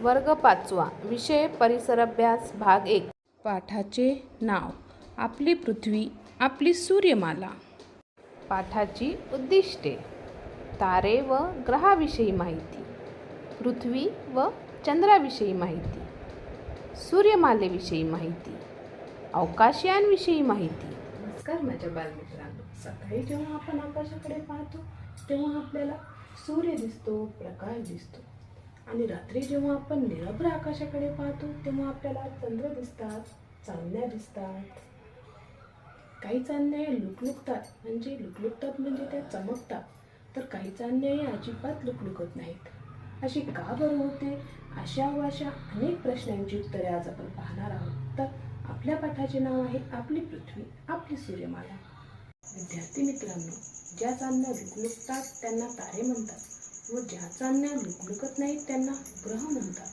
वर्ग पाचवा विषय परिसर अभ्यास भाग एक. पाठाचे नाव आपली पृथ्वी आपली सूर्यमाला. पाठाची उद्दिष्टे तारे व ग्रहाविषयी माहिती पृथ्वी व चंद्राविषयी माहिती सूर्यमालेविषयी माहिती अवकाशयानविषयी माहिती. नमस्कार माझ्या बालमित्रांनो. सकाळी जेव्हा आपण आकाशाकडे पाहतो तेव्हा आपल्याला सूर्य दिसतो प्रकाश दिसतो. आणि रात्री जेव्हा आपण निरभ्र आकाशाकडे पाहतो तेव्हा आपल्याला चंद्र दिसतात चांदण्या दिसतात. काही चांदण्या लुकलुकतात म्हणजे लुकलुकतात म्हणजे त्या चमकतात. तर काही चांदण्या हे अजिबात लुकलुकत नाहीत. अशी का बरं होते? अशा व अशा अनेक प्रश्नांची उत्तरे आज आपण पाहणार आहोत. तर आपल्या पाठाचे नाव आहे आपली पृथ्वी आपली सूर्यमाला. विद्यार्थी मित्रांनो ज्या चांदण्या लुकलुकतात त्यांना तारे म्हणतात. व ज्या चांदण्या लुकलुकत नाहीत त्यांना ग्रह म्हणतात.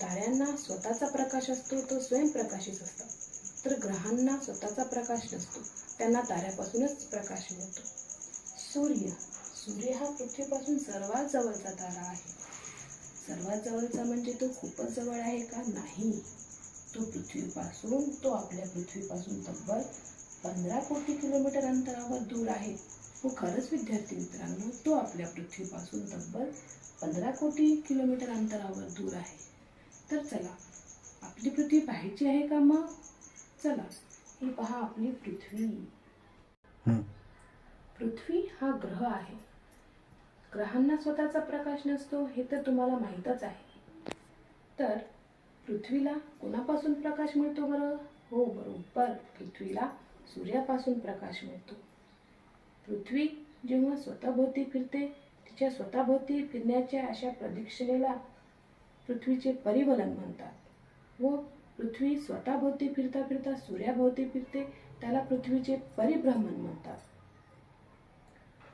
ताऱ्यांना स्वतःचा प्रकाश असतो तो स्वयंप्रकाशित असतात तर ग्रहांना स्वतःचा प्रकाश नसतो त्यांना ताऱ्यापासूनच प्रकाश मिळतो. सूर्य सूर्य हा पृथ्वीपासून सर्वात जवळचा तारा आहे. सर्वात जवळचा म्हणजे तो खूपच जवळ आहे का? नाही. तो पृथ्वीपासून तो आपल्या पृथ्वीपासून तब्बल पंधरा कोटी किलोमीटर अंतरावर दूर आहे. हो खरंच विद्यार्थी मित्रांनो तो आपल्या पृथ्वीपासून तब्बल पंधरा कोटी किलोमीटर अंतरावर दूर आहे. तर चला आपली पृथ्वी पाहायची आहे का मग? चला ही पहा आपली पृथ्वी. पृथ्वी हा ग्रह आहे. ग्रहांना स्वतःचा प्रकाश नसतो हे तर तुम्हाला माहीतच आहे. तर पृथ्वीला कोणापासून प्रकाश मिळतो बरं? हो बरोबर पृथ्वीला सूर्यापासून प्रकाश मिळतो. पृथ्वी जेव्हा स्वतःभोवती फिरते तिच्या स्वतःभोवती फिरण्याच्या अशा प्रदक्षिणेला पृथ्वीचे परिवलन म्हणतात. व पृथ्वी स्वतःभोवती फिरता फिरता सूर्याभोवती फिरते त्याला पृथ्वीचे परिभ्रमण म्हणतात.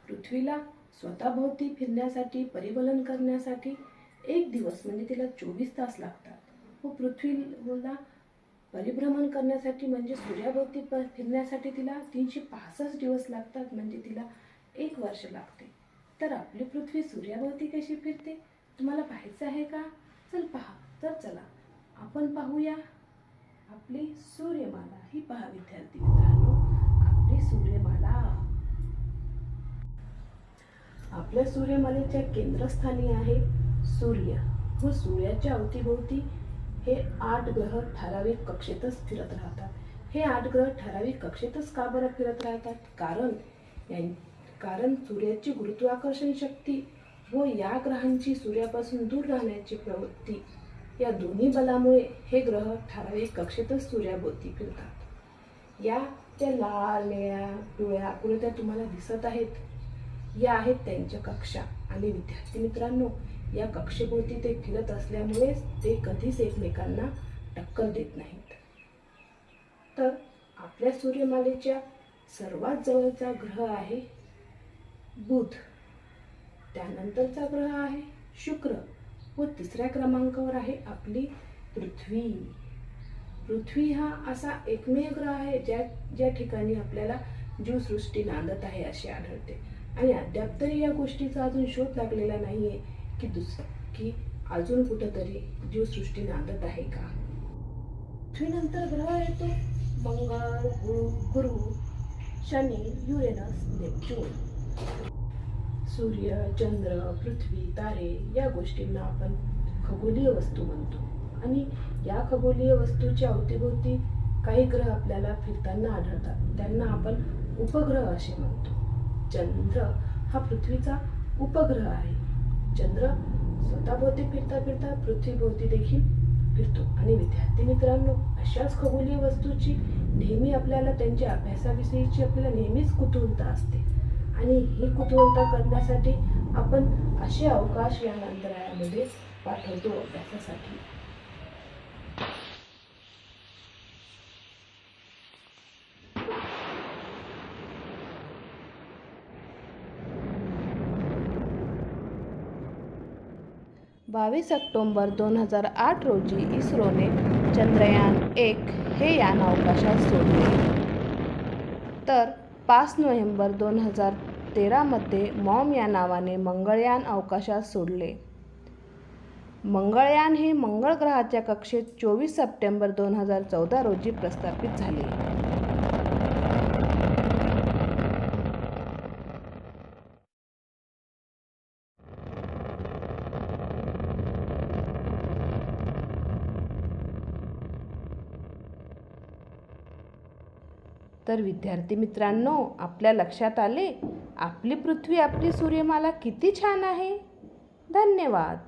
पृथ्वीला स्वतःभोवती फिरण्यासाठी परिवलन करण्यासाठी एक दिवस म्हणजे तिला चोवीस तास लागतात. व पृथ्वीला परिभ्रमण करण्यासाठी म्हणजे सूर्याभोवती प फिरण्यासाठी तिला तीनशे पासष्ट दिवस लागतात म्हणजे तिला एक वर्ष लागते. तर आपली पृथ्वी सूर्याभोवती कशी फिरते? तुम्हाला पाहायचं आहे का? चल पहा. तर चला. आपण पाहूया. आपली सूर्यमाला. ही पहा विद्यार्थी मित्रांनो. आपली सूर्यमाला. आपल्या सूर्यमालेच्या केंद्रस्थानी आहे सूर्य. व सूर्याच्या अवतीभोवती हे आठ ग्रह ठराविक कक्षेतच फिरत राहतात. हे आठ ग्रह ठराविक कक्षेतच का बरं फिरत राहतात? कारण कारण सूर्याची गुरुत्वाकर्षण शक्ती व या ग्रहांची सूर्यापासून दूर राहण्याची प्रवृत्ती या दोन्ही बलामुळे हे ग्रह ठराविक कक्षेतच सूर्याभोवती फिरतात. या त्या लाल निळ्या पिवळ्या आकृत्या तुम्हाला दिसत आहेत. या आहेत त्यांच्या कक्षा. आणि विद्यार्थी मित्रांनो या कक्षेभोवती ते फिरत असल्यामुळेच ते कधीच एकमेकांना टक्कर देत नाहीत. तर आपल्या सूर्यमालेच्या सर्वात जवळचा ग्रह आहे बुध. त्यानंतरचा ग्रह आहे शुक्र. व तिसऱ्या क्रमांकावर आहे आपली पृथ्वी. पृथ्वी हा असा एकमेव ग्रह आहे ज्या ज्या ठिकाणी आपल्याला जीवसृष्टी नांदत आहे असे आढळते. आणि अद्याप तरी या गोष्टीचा अजून शोध लागलेला नाही आहे की दुस की अजून कुठंतरी जीवसृष्टी नांदत आहे का? पृथ्वीनंतर ग्रह येतो. मंगळ गुरु गुरु शनी युरेनस नेपच्यून. सूर्य चंद्र पृथ्वी तारे या गोष्टींना आपण खगोलीय वस्तू म्हणतो. आणि या खगोलीय वस्तूच्या अवतीभोवती काही ग्रह आपल्याला फिरताना आढळतात. त्यांना आपण उपग्रह असे म्हणतो. चंद्र हा पृथ्वीचा उपग्रह आहे. चंद्र स्वतःभोवती फिरता फिरता पृथ्वीभोवती देखील फिरतो. आणि विद्यार्थी मित्रांनो अशाच खगोलीय वस्तूची नेहमी आपल्याला त्यांच्या अभ्यासाविषयीची आपल्याला नेहमीच कुतूहलता असते. आणि ही कुतूहलता करण्यासाठी आपण असे अवकाश या अंतराळामध्ये पाठवतो अभ्यासासाठी. बावीस ऑक्टोंबर दोन हजार आठ रोजी इस्रोने चंद्रयान एक हे यान अवकाशात सोडले. तर पाच नोव्हेंबर दोन हजार तेरामध्ये मॉम या नावाने मंगळयान अवकाशात सोडले. मंगळयान हे मंगळ ग्रहाच्या कक्षेत चोवीस सप्टेंबर दोन हजार चौदा रोजी प्रस्थापित झाले. तर विद्यार्थी मित्रांनो आपल्या लक्षात आले आपली पृथ्वी आपली सूर्यमाला किती छान आहे. धन्यवाद.